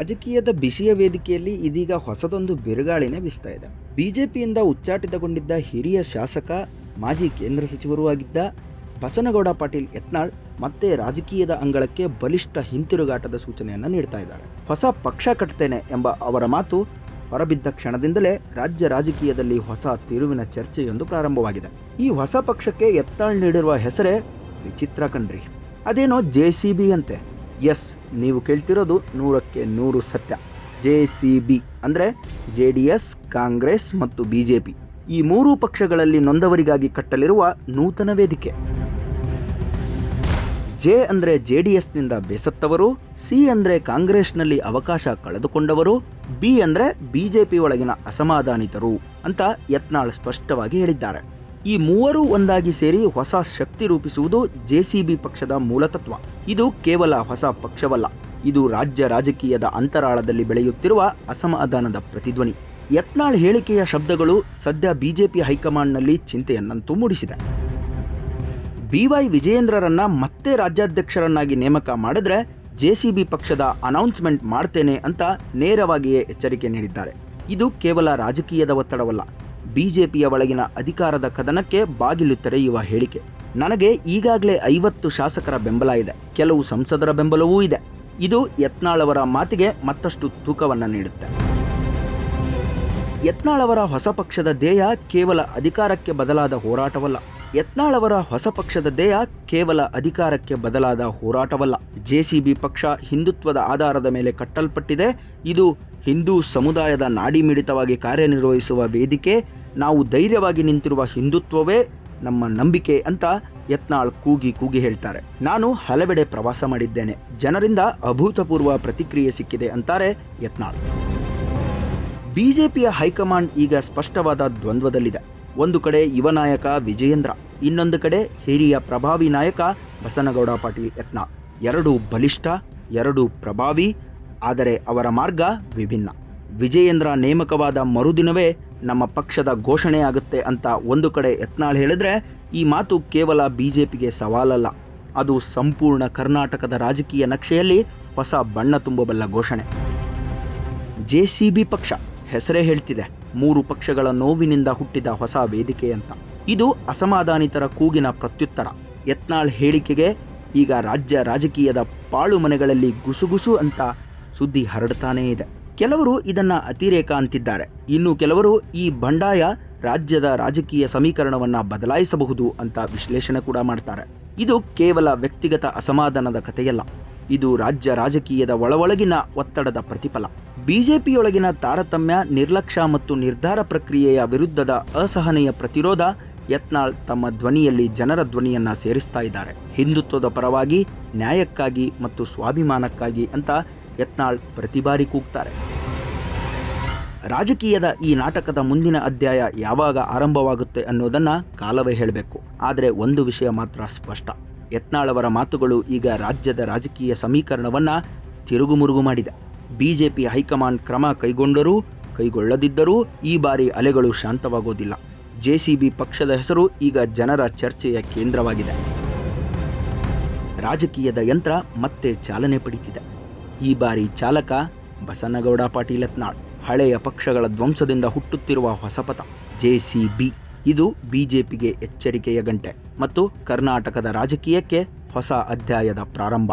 ರಾಜಕೀಯದ ಬಿಸಿಯ ವೇದಿಕೆಯಲ್ಲಿ ಇದೀಗ ಹೊಸದೊಂದು ಬಿರುಗಾಳಿನೇ ಬೀಸ್ತಾ ಇದೆ. ಬಿಜೆಪಿಯಿಂದ ಉಚ್ಚಾಟಿತಗೊಂಡಿದ್ದ ಹಿರಿಯ ಶಾಸಕ, ಮಾಜಿ ಕೇಂದ್ರ ಸಚಿವರೂ ಆಗಿದ್ದ ಬಸನಗೌಡ ಪಾಟೀಲ್ ಯತ್ನಾಳ್ ಮತ್ತೆ ರಾಜಕೀಯದ ಅಂಗಳಕ್ಕೆ ಬಲಿಷ್ಠ ಹಿಂತಿರುಗಾಟದ ಸೂಚನೆಯನ್ನು ನೀಡ್ತಾ ಇದ್ದಾರೆ. ಹೊಸ ಪಕ್ಷ ಕಟ್ತೇನೆ ಎಂಬ ಅವರ ಮಾತು ಹೊರಬಿದ್ದ ಕ್ಷಣದಿಂದಲೇ ರಾಜ್ಯ ರಾಜಕೀಯದಲ್ಲಿ ಹೊಸ ತಿರುವಿನ ಚರ್ಚೆಯೊಂದು ಪ್ರಾರಂಭವಾಗಿದೆ. ಈ ಹೊಸ ಪಕ್ಷಕ್ಕೆ ಯತ್ನಾಳ್ ನೀಡಿರುವ ಹೆಸರೇ ವಿಚಿತ್ರ ಕಣ್ರಿ. ಅದೇನೋ ಜೆ ಸಿ ಬಿ ಅಂತೆ ಎಸ್, ನೀವು ಕೇಳ್ತಿರೋದು ನೂರಕ್ಕೆ ನೂರು ಸತ್ಯ. ಜೆ ಸಿ ಬಿ, ಅಂದರೆ ಜೆ ಡಿ ಎಸ್, ಕಾಂಗ್ರೆಸ್ ಮತ್ತು ಬಿ ಜೆ ಪಿ. ಈ ಮೂರೂ ಪಕ್ಷಗಳಲ್ಲಿ ನೊಂದವರಿಗಾಗಿ ಕಟ್ಟಲಿರುವ ನೂತನ ವೇದಿಕೆ. ಜೆ ಅಂದರೆ ಜೆ ಡಿ ಎಸ್ನಿಂದ ಬೇಸತ್ತವರು, ಸಿ ಅಂದರೆ ಕಾಂಗ್ರೆಸ್ನಲ್ಲಿ ಅವಕಾಶ ಕಳೆದುಕೊಂಡವರು, ಬಿ ಅಂದರೆ ಬಿ ಜೆ ಪಿ ಒಳಗಿನ ಅಸಮಾಧಾನಿತರು ಅಂತ ಯತ್ನಾಳ್ ಸ್ಪಷ್ಟವಾಗಿ ಹೇಳಿದ್ದಾರೆ. ಈ ಮೂವರು ಒಂದಾಗಿ ಸೇರಿ ಹೊಸ ಶಕ್ತಿ ರೂಪಿಸುವುದು ಜೆಸಿಬಿ ಪಕ್ಷದ ಮೂಲತತ್ವ ಇದು ಕೇವಲ ಹೊಸ ಪಕ್ಷವಲ್ಲ. ಇದು ರಾಜ್ಯ ರಾಜಕೀಯದ ಅಂತರಾಳದಲ್ಲಿ ಬೆಳೆಯುತ್ತಿರುವ ಅಸಮಾಧಾನದ ಪ್ರತಿಧ್ವನಿ. ಯತ್ನಾಳ್ ಹೇಳಿಕೆಯ ಶಬ್ದಗಳು ಸದ್ಯ ಬಿಜೆಪಿ ಹೈಕಮಾಂಡ್ನಲ್ಲಿ ಚಿಂತೆಯನ್ನಂತೂ ಮೂಡಿಸಿದೆ. ಬಿವೈ ವಿಜಯೇಂದ್ರರನ್ನ ಮತ್ತೆ ರಾಜ್ಯಾಧ್ಯಕ್ಷರನ್ನಾಗಿ ನೇಮಕ ಮಾಡಿದ್ರೆ ಜೆಸಿಬಿ ಪಕ್ಷದ ಅನೌನ್ಸ್ಮೆಂಟ್ ಮಾಡ್ತೇನೆ ಅಂತ ನೇರವಾಗಿಯೇ ಎಚ್ಚರಿಕೆ ನೀಡಿದ್ದಾರೆ. ಇದು ಕೇವಲ ರಾಜಕೀಯದ ಒತ್ತಡವಲ್ಲ. ಬಿಜೆಪಿಯ ಒಳಗಿನ ಅಧಿಕಾರದ ಕದನಕ್ಕೆ ಬಾಗಿಲು ತೆರೆಯುವ ಹೇಳಿಕೆ. ನನಗೆ ಈಗಾಗಲೇ ಐವತ್ತು ಶಾಸಕರ ಬೆಂಬಲ ಇದೆ. ಕೆಲವು ಸಂಸದರ ಬೆಂಬಲವೂ ಇದೆ. ಇದು ಯತ್ನಾಳವರ ಮಾತಿಗೆ ಮತ್ತಷ್ಟು ತೂಕವನ್ನು ನೀಡುತ್ತೆ. ಯತ್ನಾಳವರ ಹೊಸ ಪಕ್ಷದ ಧ್ಯೇಯ ಕೇವಲ ಅಧಿಕಾರಕ್ಕೆ ಬದಲಾದ ಹೋರಾಟವಲ್ಲ. ಯತ್ನಾಳವರ ಹೊಸ ಪಕ್ಷದ ಧ್ಯೇಯ ಕೇವಲ ಅಧಿಕಾರಕ್ಕೆ ಬದಲಾದ ಹೋರಾಟವಲ್ಲ. ಜೆಸಿಬಿ ಪಕ್ಷ ಹಿಂದುತ್ವದ ಆಧಾರದ ಮೇಲೆ ಕಟ್ಟಲ್ಪಟ್ಟಿದೆ. ಇದು ಹಿಂದೂ ಸಮುದಾಯದ ನಾಡಿ ಮಿಡಿತವಾಗಿ ಕಾರ್ಯನಿರ್ವಹಿಸುವ ವೇದಿಕೆ, ನಾವು ಧೈರ್ಯವಾಗಿ ನಿಂತಿರುವ ಹಿಂದುತ್ವವೇ ನಮ್ಮ ನಂಬಿಕೆ ಅಂತ ಯತ್ನಾಳ್ ಕೂಗಿ ಕೂಗಿ ಹೇಳ್ತಾರೆ. ನಾನು ಹಲವೆಡೆ ಪ್ರವಾಸ ಮಾಡಿದ್ದೇನೆ. ಜನರಿಂದ ಅಭೂತಪೂರ್ವ ಪ್ರತಿಕ್ರಿಯೆ ಸಿಕ್ಕಿದೆ ಅಂತಾರೆ ಯತ್ನಾಳ್. ಬಿಜೆಪಿಯ ಹೈಕಮಾಂಡ್ ಈಗ ಸ್ಪಷ್ಟವಾದ ದ್ವಂದ್ವದಲ್ಲಿದೆ. ಒಂದು ಕಡೆ ಯುವ ನಾಯಕ ವಿಜಯೇಂದ್ರ, ಇನ್ನೊಂದು ಕಡೆ ಹಿರಿಯ ಪ್ರಭಾವಿ ನಾಯಕ ಬಸನಗೌಡ ಪಾಟೀಲ್ ಯತ್ನಾಳ್. ಎರಡು ಬಲಿಷ್ಠ, ಎರಡು ಪ್ರಭಾವಿ ಆದರೆ ಅವರ ಮಾರ್ಗ ವಿಭಿನ್ನ. ವಿಜಯೇಂದ್ರ ನೇಮಕವಾದ ಮರುದಿನವೇ ನಮ್ಮ ಪಕ್ಷದ ಘೋಷಣೆ ಆಗುತ್ತೆ ಅಂತ ಒಂದು ಕಡೆ ಯತ್ನಾಳ್ ಹೇಳಿದ್ರೆ ಈ ಮಾತು ಕೇವಲ ಬಿಜೆಪಿಗೆ ಸವಾಲಲ್ಲ. ಅದು ಸಂಪೂರ್ಣ ಕರ್ನಾಟಕದ ರಾಜಕೀಯ ನಕ್ಷೆಯಲ್ಲಿ ಹೊಸ ಬಣ್ಣ ತುಂಬಬಲ್ಲ ಘೋಷಣೆ. ಜೆಸಿಬಿ ಪಕ್ಷ ಹೆಸರೇ ಹೇಳ್ತಿದೆ, ಮೂರು ಪಕ್ಷಗಳ ನೋವಿನಿಂದ ಹುಟ್ಟಿದ ಹೊಸ ವೇದಿಕೆ ಅಂತ. ಇದು ಅಸಮಾಧಾನಿತರ ಕೂಗಿನ ಪ್ರತ್ಯುತ್ತರ. ಯತ್ನಾಳ್ ಹೇಳಿಕೆಗೆ ಈಗ ರಾಜ್ಯ ರಾಜಕೀಯದ ಪಾಳು ಮನೆಗಳಲ್ಲಿ ಗುಸುಗುಸು ಅಂತ ಸುದ್ದಿ ಹರಡ್ತಾನೇ ಇದೆ. ಕೆಲವರು ಇದನ್ನ ಅತಿರೇಕ ಅಂತಿದ್ದಾರೆ. ಇನ್ನು ಕೆಲವರು ಈ ಬಂಡಾಯ ರಾಜ್ಯದ ರಾಜಕೀಯ ಸಮೀಕರಣವನ್ನ ಬದಲಾಯಿಸಬಹುದು ಅಂತ ವಿಶ್ಲೇಷಣೆ ಕೂಡ ಮಾಡ್ತಾರೆ. ಇದು ಕೇವಲ ವ್ಯಕ್ತಿಗತ ಅಸಮಾಧಾನದ ಕಥೆಯಲ್ಲ. ಇದು ರಾಜ್ಯ ರಾಜಕೀಯದ ಒಳಒಳಗಿನ ಒತ್ತಡದ ಪ್ರತಿಫಲ. ಬಿಜೆಪಿಯೊಳಗಿನ ತಾರತಮ್ಯ, ನಿರ್ಲಕ್ಷ್ಯ ಮತ್ತು ನಿರ್ಧಾರ ಪ್ರಕ್ರಿಯೆಯ ವಿರುದ್ಧದ ಅಸಹನೆಯ ಪ್ರತಿರೋಧ ಯತ್ನಾಳ್ ತಮ್ಮ ಧ್ವನಿಯಲ್ಲಿ ಜನರ ಧ್ವನಿಯನ್ನ ಸೇರಿಸ್ತಾ ಇದ್ದಾರೆ. ಹಿಂದುತ್ವದ ಪರವಾಗಿ, ನ್ಯಾಯಕ್ಕಾಗಿ ಮತ್ತು ಸ್ವಾಭಿಮಾನಕ್ಕಾಗಿ ಅಂತ ಯತ್ನಾಳ್ ಪ್ರತಿ ಬಾರಿ ಕೂಗ್ತಾರೆ. ರಾಜಕೀಯದ ಈ ನಾಟಕದ ಮುಂದಿನ ಅಧ್ಯಾಯ ಯಾವಾಗ ಆರಂಭವಾಗುತ್ತೆ ಅನ್ನೋದನ್ನ ಕಾಲವೇ ಹೇಳಬೇಕು. ಆದರೆ ಒಂದು ವಿಷಯ ಮಾತ್ರ ಸ್ಪಷ್ಟ. ಯತ್ನಾಳ್ ಅವರ ಮಾತುಗಳು ಈಗ ರಾಜ್ಯದ ರಾಜಕೀಯ ಸಮೀಕರಣವನ್ನ ತಿರುಗುಮುರುಗು ಮಾಡಿದೆ. ಬಿಜೆಪಿ ಹೈಕಮಾಂಡ್ ಕ್ರಮ ಕೈಗೊಂಡರೂ, ಕೈಗೊಳ್ಳದಿದ್ದರೂ ಈ ಬಾರಿ ಅಲೆಗಳು ಶಾಂತವಾಗೋದಿಲ್ಲ. ಜೆಸಿಬಿ ಪಕ್ಷದ ಹೆಸರು ಈಗ ಜನರ ಚರ್ಚೆಯ ಕೇಂದ್ರವಾಗಿದೆ. ರಾಜಕೀಯದ ಯಂತ್ರ ಮತ್ತೆ ಚಾಲನೆ ಪಡಿತಿದೆ. ಈ ಬಾರಿ ಚಾಲಕ ಬಸನಗೌಡ ಪಾಟೀಲ್ ಯತ್ನಾಳ್ ಹಳೆಯ ಪಕ್ಷಗಳ ಧ್ವಂಸದಿಂದ ಹುಟ್ಟುತ್ತಿರುವ ಹೊಸಪಥ ಜೆಸಿಬಿ ಇದು ಬಿಜೆಪಿಗೆ ಎಚ್ಚರಿಕೆಯ ಗಂಟೆ ಮತ್ತು ಕರ್ನಾಟಕದ ರಾಜಕೀಯಕ್ಕೆ ಹೊಸ ಅಧ್ಯಾಯದ ಪ್ರಾರಂಭ.